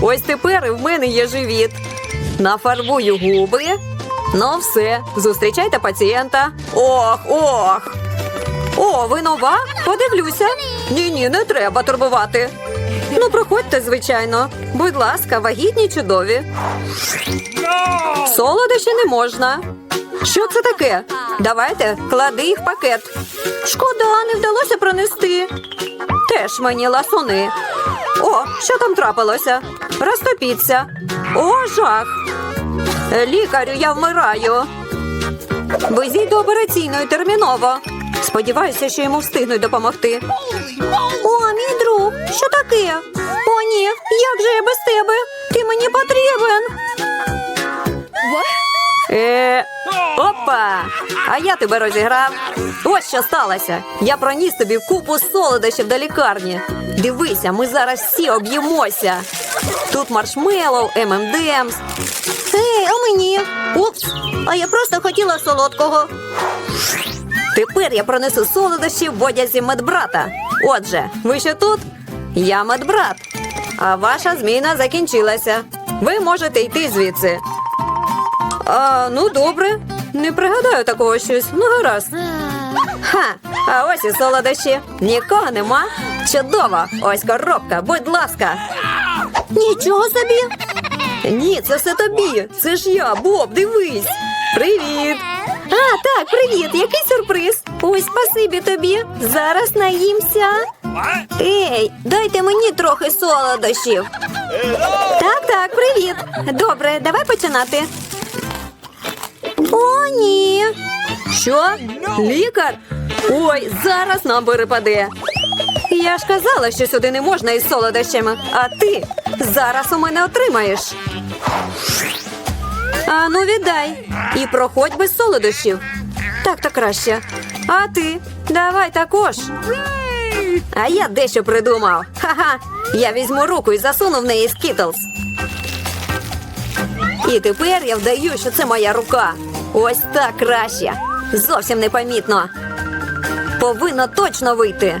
Ось тепер в мене є живіт. Нафарбую губи. Ну все, зустрічайте пацієнта. Ох, ох. О, ви нова? Подивлюся. Ні, ні, не треба турбувати. Ну, проходьте, звичайно. Будь ласка, вагітні чудові. Солодощі не можна. Що це таке? Давайте, клади їх в пакет. Шкода, не вдалося пронести. Теж мені ласуни. О, що там трапилося? Розтопіться. О, жах. Лікарю, я вмираю. Везіть до операційної терміново. Сподіваюся, що йому встигнуть допомогти. О, мій друг, що таке? О, ні, як же я без тебе? Ти мені потрібен. Е, опа! А я тебе розіграв. Ось що сталося. Я проніс тобі купу солодощів до лікарні. Дивися, ми зараз всі об'їмося. Тут маршмеллоу, ММДМС. Ей, а мені? Упс, а я просто хотіла солодкого. Тепер я пронесу солодощі в одязі медбрата. Отже, ви ще тут? Я медбрат. А ваша зміна закінчилася. Ви можете йти звідси. А, ну добре. Не пригадаю такого щось. Ну, гаразд. Ха, а ось і солодощі. Нікого нема. Чудово. Ось коробка, будь ласка. Нічого собі. Ні, це все тобі. Це ж я, Боб, дивись. Привіт. А, так, привіт. Який сюрприз? Ой, спасибі тобі. Зараз наїмся. Ей, дайте мені трохи солодощів. Так, так, привіт. Добре, давай починати. О, ні. Що? Лікар? Ой, зараз нам перепаде. Я ж казала, що сюди не можна із солодощами, а ти зараз у мене отримаєш. А ну віддай. І проходь без солодощів. Так то краще. А ти? Давай також. А я дещо придумав. Ха-ха. Я візьму руку і засуну в неї скітлз. І тепер я вдаю, що це моя рука. Ось так краще. Зовсім непомітно. Повинно точно вийти.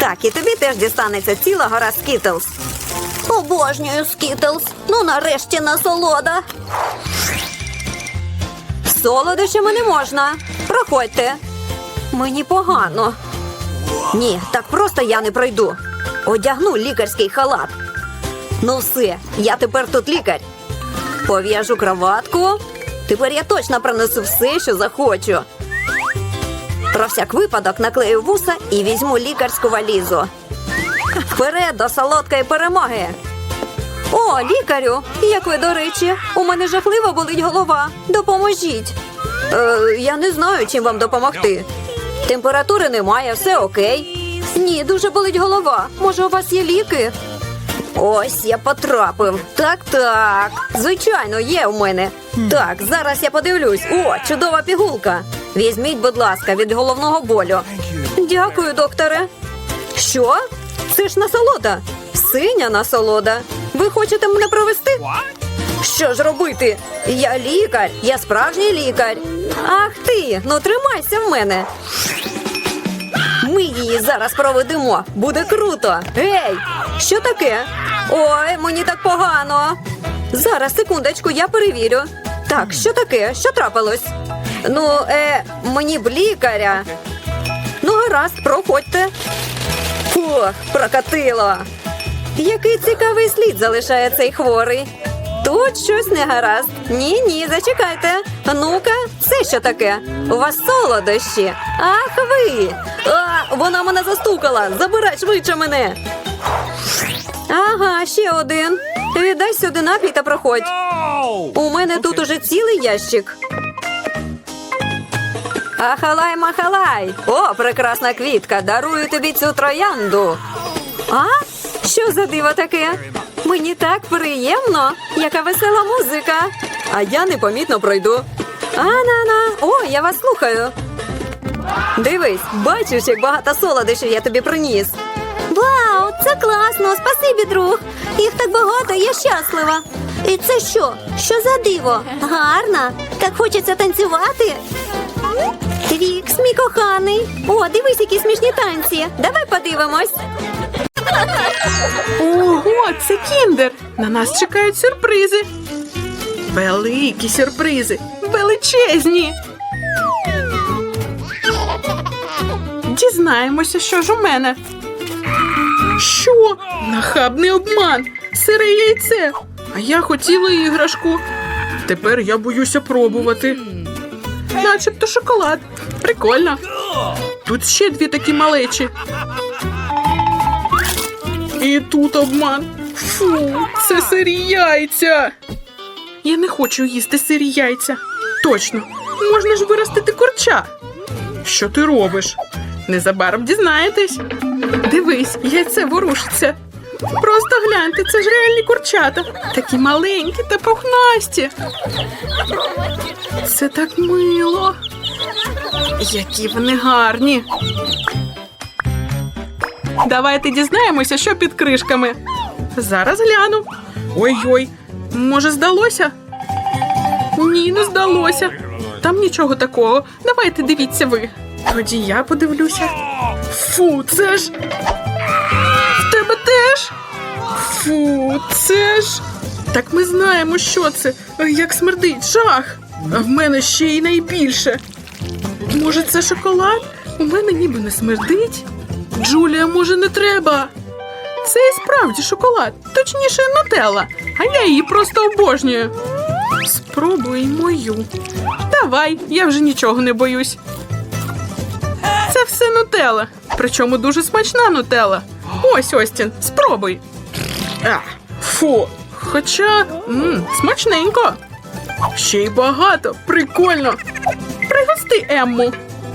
Так, і тобі теж дістанеться ціла гора скітлз. Обожнюю скітлз. Ну нарешті насолода. Солодощами не можна. Проходьте. Мені погано. Ні, так просто я не пройду. Одягну лікарський халат. Ну все, я тепер тут лікар. Пов'яжу кроватку. Тепер я точно пронесу все, що захочу. Про всяк випадок наклею вуса і візьму лікарську валізу. Вперед до солодкої перемоги. О, лікарю! Як ви, до речі, у мене жахливо болить голова. Допоможіть. Е, я не знаю, чим вам допомогти. Температури немає, все окей. Ні, дуже болить голова. Може, у вас є ліки? Ось я потрапив. Так, так. Звичайно, є у мене. Так, зараз я подивлюсь. О, чудова пігулка. Візьміть, будь ласка, від головного болю. Дякую, докторе. Що? Це ж насолода. Синя насолода. Ви хочете мене провести? Що ж робити? Я лікар, я справжній лікар. Ах ти, ну тримайся в мене. Ми її зараз проведемо. Буде круто. Гей, що таке? Ой, мені так погано. Зараз, секундочку, я перевірю. Так, що таке? Що трапилось? Ну, е, мені б лікаря. Ну, гаразд, проходьте. Фух, прокатило. Який цікавий слід залишає цей хворий. Тут щось не гаразд. Ні, ні, зачекайте. Ну-ка, це що таке? У вас солодощі. Ах ви! А, вона мене застукала. Забирай швидше мене. Ага, ще один. Віддай сюди напій та проходь. У мене тут уже цілий ящик. Ахалай махалай! О, прекрасна квітка! Дарую тобі цю троянду. А? Що за диво таке? Мені так приємно, яка весела музика. А я непомітно пройду. А-на-на, о, я вас слухаю. Дивись, бачиш, як багато солодощів я тобі приніс. Вау, це класно! Спасибі, друг. Їх так багато, я щаслива. І це що? Що за диво? Гарна. Так хочеться танцювати. Твікс, мій коханий. О, дивись, які смішні танці. Давай подивимось. Ого, це кіндер! На нас чекають сюрпризи. Великі сюрпризи, величезні. Дізнаємося, що ж у мене. Що? Нахабний обман, сире яйце. А я хотіла іграшку. Тепер я боюся пробувати. Начебто шоколад. Прикольно. Тут ще дві такі малечі. І тут обман. Фу, це сирі яйця. Я не хочу їсти сирі яйця. Точно, можна ж виростити курча. Що ти робиш? Незабаром дізнаєтесь. Дивись, яйце ворушиться. Просто гляньте, це ж реальні курчата. Такі маленькі та пухнасті. Це так мило. Які вони гарні. Давайте дізнаємося, що під кришками. Зараз гляну. Ой-ой, може, здалося? Ні, не здалося. Там нічого такого. Давайте дивіться ви. Тоді я подивлюся. Фу, це ж. Теж? Фу, це ж. Так ми знаємо, що це. Як смердить жах. А в мене ще й найбільше. Може, це шоколад? У мене ніби не смердить. Джулія, може, не треба. Це і справді шоколад, точніше, нутелла, а я її просто обожнюю. Спробуй мою. Давай, я вже нічого не боюсь. Це все нутелла, причому дуже смачна нутелла. Ось Остін, спробуй. А, фу. Хоча м, смачненько. Ще й багато, прикольно. Пригости Емму.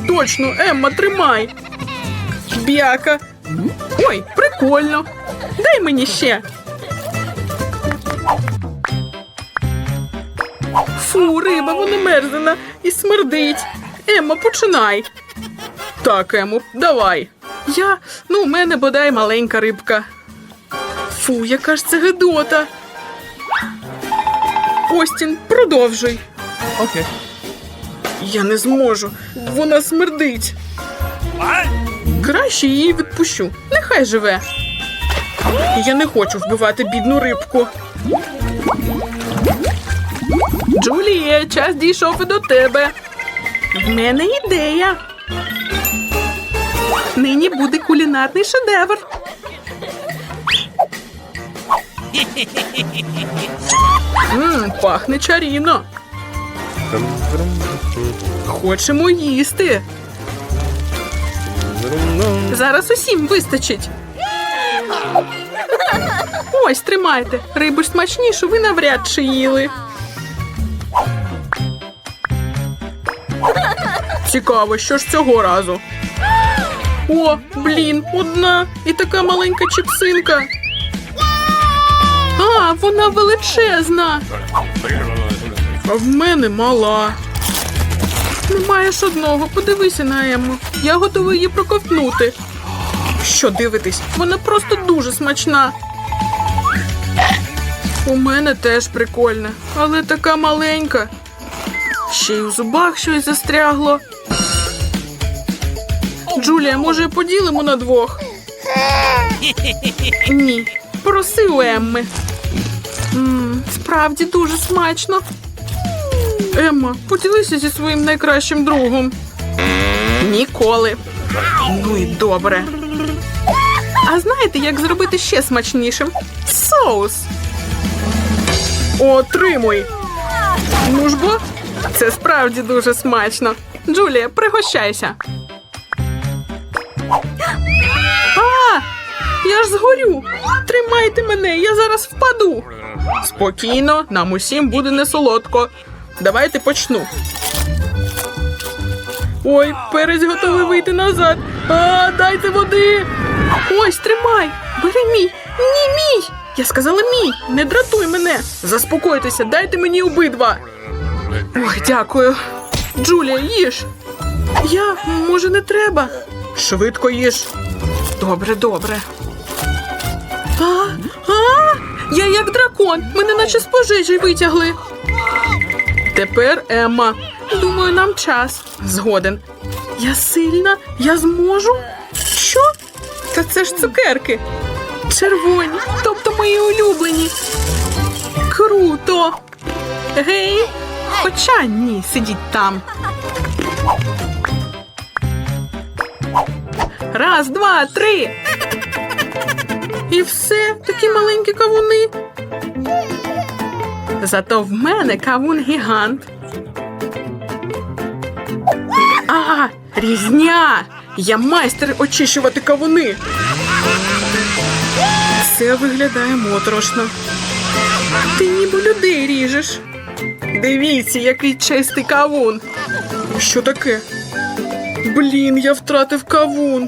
Точно, Емма, тримай. Бяка. Ой, прикольно. Дай мені ще. Фу, риба, вона мерзена і смердить. Емма, починай. Так, Ему, давай. Я, ну, у мене бодай маленька рибка. Фу, яка ж це гидота. Остін, продовжуй. Okay. Я не зможу. Вона смердить. Краще її відпущу. Нехай живе. Я не хочу вбивати бідну рибку. Джулія, час дійшов і до тебе. В мене ідея. Нині буде кулінарний шедевр. Мм, пахне чарівно. Хочемо їсти. Зараз усім вистачить. Ось тримайте. Рибу ж смачнішу ви навряд чи їли. Цікаво, що ж цього разу. О, блін, одна і така маленька чіпсинка. А, вона величезна. А в мене мала. Не маєш одного, подивися на Ему. Я готова її проковтнути. Що дивитись? Вона просто дуже смачна. У мене теж прикольна, але така маленька. Ще й у зубах щось застрягло. Джулія, може, поділимо на двох? Ні. Проси у Емми. Справді дуже смачно. Емма, поділися зі своїм найкращим другом. Ніколи. Ну і добре. А знаєте, як зробити ще смачнішим? Соус. Отримуй. Ну ж бо, це справді дуже смачно. Джулія, пригощайся. Я ж згорю. Тримайте мене, я зараз впаду. Спокійно, нам усім буде не солодко. Давайте почну. Ой, перець готовий вийти назад. А, дайте води. Ось, тримай. Бери мій. Ні, мій. Я сказала мій. Не дратуй мене. Заспокойтеся, дайте мені обидва. Ой, дякую. Джулія, їж. Я, може, не треба. Швидко їж. Добре, добре. А, я як дракон. Мене наче з пожежі витягли. Тепер Емма. Думаю, нам час. Згоден. Я сильна, я зможу. Що? Та це ж цукерки. Червоні, тобто мої улюблені. Круто. Гей. Хоча ні, сидіть там. Раз, два, три. І все, такі маленькі кавуни. Зато в мене кавун гігант. А, різня! Я майстер очищувати кавуни. Це виглядає моторошно. Ти ніби людей ріжеш. Дивіться, який чистий кавун. Що таке? Блін, я втратив кавун.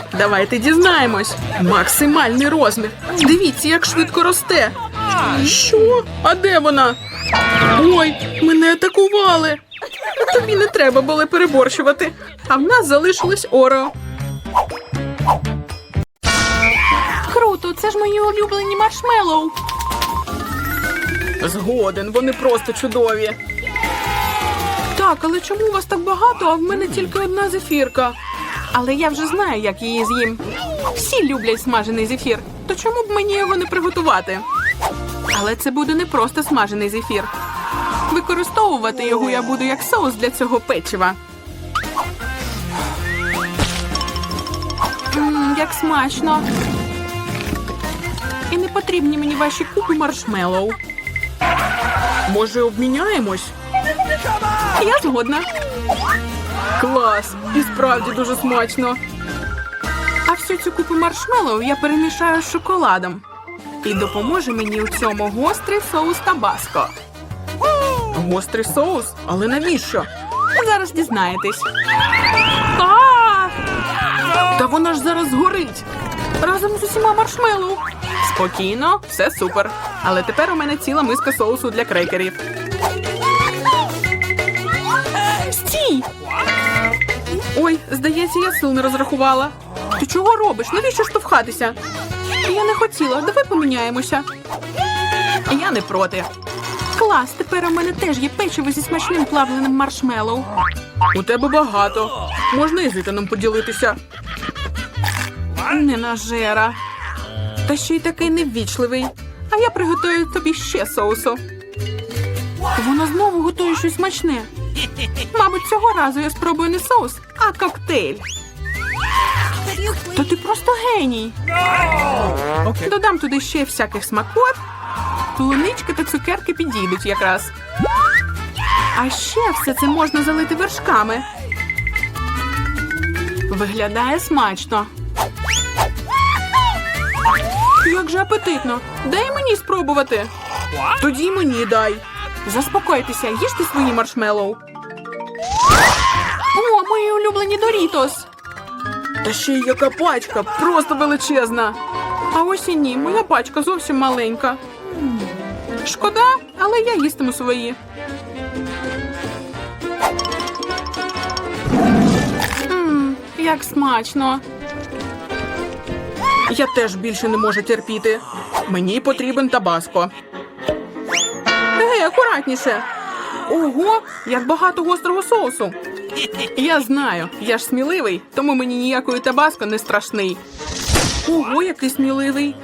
Давайте дізнаємось. Максимальний розмір. Дивіться, як швидко росте. Що? А де вона? Ой, мене атакували. Тобі не треба було переборщувати. А в нас залишилось оро. Круто, це ж мої улюблені маршмеллоу. Згоден, вони просто чудові. Так, але чому у вас так багато, а в мене тільки одна зефірка? Але я вже знаю, як її з'їм. Всі люблять смажений зефір, то чому б мені його не приготувати? Але це буде не просто смажений зефір. Використовувати його я буду як соус для цього печива. Мм, як смачно. І не потрібні мені ваші купи маршмеллоу. Може, обміняємось? Я згодна. Клас! І справді дуже смачно. А всю цю купу маршмеллоу я перемішаю з шоколадом. І допоможе мені у цьому гострий соус табаско. Гострий соус? Але навіщо? Зараз дізнаєтесь. А! Та вона ж зараз згорить. Разом з усіма маршмеллоу. Спокійно, все супер. Але тепер у мене ціла миска соусу для крекерів. Ой, здається, я сил не розрахувала. Ти чого робиш? Навіщо штовхатися? Я не хотіла, давай поміняємося. Я не проти. Клас, тепер у мене теж є печиво зі смачним плавленим маршмеллоу. У тебе багато. Можна і з Ітаном поділитися. Не нажера. Та ще й такий неввічливий. А я приготую тобі ще соусу. Вона знову готує щось смачне. Мабуть, цього разу я спробую не соус, а коктейль. Та ти просто геній. Додам туди ще всяких смакот. Полунички та цукерки підійдуть якраз. А ще все це можна залити вершками. Виглядає смачно. Як же апетитно. Дай мені спробувати. Тоді мені дай. Заспокойтеся, їжте свої маршмеллоу. О, мої улюблені Дорітос. Та ще й яка пачка, просто величезна. А ось і ні, моя пачка зовсім маленька. Шкода, але я їстиму свої. Мм, як смачно. Я теж більше не можу терпіти. Мені потрібен табаско. Ей, акуратніше. Ого, як багато гострого соусу. Я знаю, я ж сміливий, тому мені ніякої табаско не страшний. Ого, який сміливий.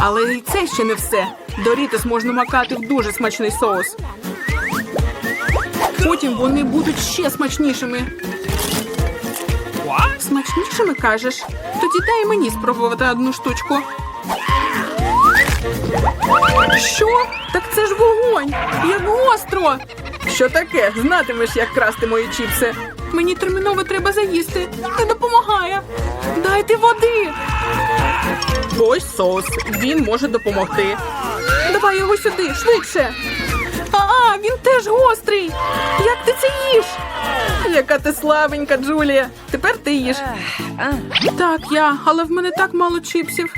Але і це ще не все. Дорітос можна макати в дуже смачний соус. Потім вони будуть ще смачнішими. Смачнішими кажеш? Тоді дай мені спробувати одну штучку. Що? Так це ж вогонь! Як гостро! Що таке? Знатимеш, як красти мої чіпси. Мені терміново треба заїсти. Не допомагає. Дайте води. Ось соус. Він може допомогти. Давай його сюди, швидше. А, він теж гострий. Як ти це їш? Яка ти слабенька, Джулія. Тепер ти їш. Так, я, але в мене так мало чіпсів.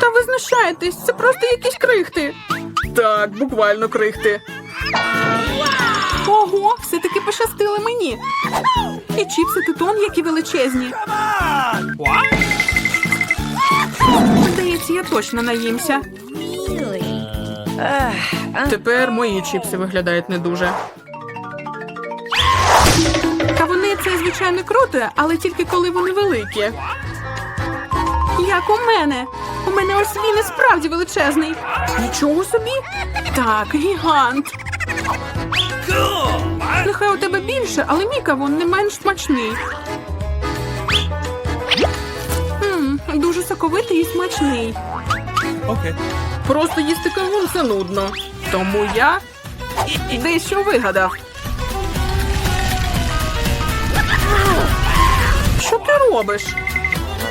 Та ви знущаєтесь, це просто якісь крихти. Так, буквально крихти. Ого, все-таки пощастило мені. І чіпси титон, які величезні. Здається, я точно наїмся. Тепер мої чіпси виглядають не дуже. Та вони це звичайно круто, але тільки коли вони великі. Як у мене. У мене ось він і справді величезний. Нічого собі. Так, гігант. Нехай у тебе більше, але мій кавун не менш смачний. М, дуже соковитий і смачний. Okay. Просто їсти кавун це нудно. Тому я дещо вигадав. Що ти робиш?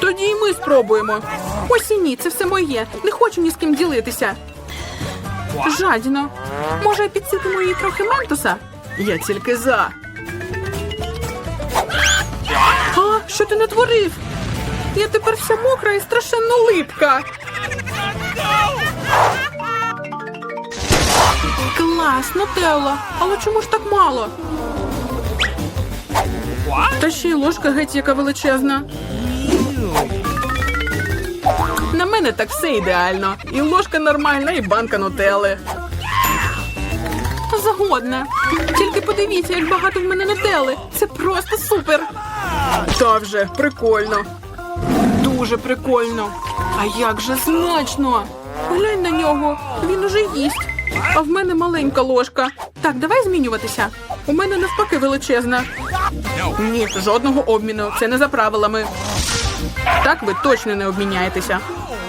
Тоді й ми спробуємо. Ось і ні, це все моє. Не хочу ні з ким ділитися. Жадіно. Може, підсипемо їй трохи ментоса? Я тільки за. А, що ти натворив? Я тепер вся мокра і страшенно липка. Клас, Нутелла. Але чому ж так мало? Та ще й ложка геть яка величезна. Мене так все ідеально. І ложка нормальна, і банка нутели. Загодна. Тільки подивіться, як багато в мене нутели. Це просто супер. Та вже прикольно. Дуже прикольно. А як же смачно! Глянь на нього, він уже їсть. А в мене маленька ложка. Так, давай змінюватися. У мене навпаки величезна. Ні, жодного обміну. Це не за правилами. Так ви точно не обміняєтеся.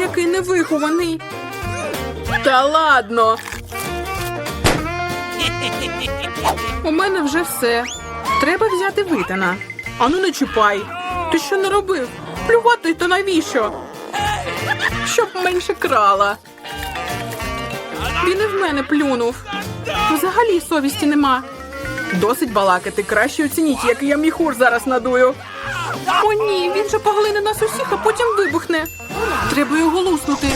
Який невихований. Та ладно. У мене вже все. Треба взяти витана. Ану не чіпай. Ти що не робив? Плювати то навіщо? Щоб менше крала. Він і в мене плюнув. Взагалі совісті нема. Досить балакати. Краще оцініть, який я міхур зараз надую. О, ні, він же поглине нас усіх, а потім вибухне. Треба його луснути.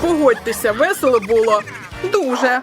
Погодьтеся, весело було. Дуже.